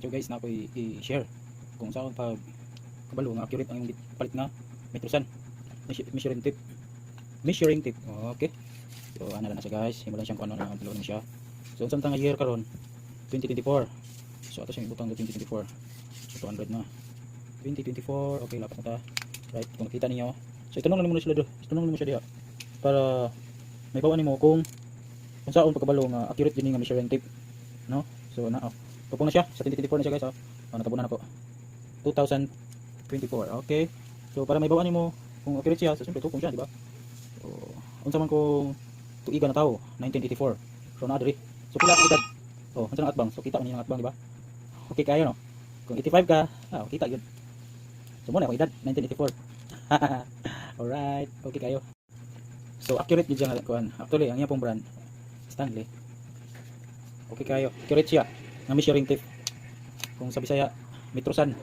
So guys, na ako i-share kung saan pag kabalo nga accurate ang palit nga metrosan. Measuring tape. Measuring tape. Okay. So ano na na siya guys. Simulan siyang kung ano na upload siya. So unsa nga year karon? 2024. So ato siyang ibutang 2024. So 200 na. 2024. Okay, lapat na ta. Right, kung nakita niyo. So itanong lang mo sila do. Itanong mo siya diha para may bawaan nimo kung kung saan pagkabalo nga accurate din nga measuring tape. No? So na oh. Pupong na siya sa 2024 na siya guys. Oh. Oh, natabunan ako. 2024. Okay. So para may bawaan nimo kung accurate siya, so siyempre tukong siya, di ba? So, unsa man kung tuiga na tao, 1984. So na diri. So pila ang edad? Oh, unsa ang atbang? So kita man yung atbang, di ba? Okay kayo no. Kung 85 ka, ah, kita yun. So mo na akong edad, 1984. Alright, okay kayo. So accurate gid siya nga kuan. Actually, ang iya pong brand Stanley. Okay kayo. Accurate siya. Nga measuring tape. Kung sa Bisaya, metrosan.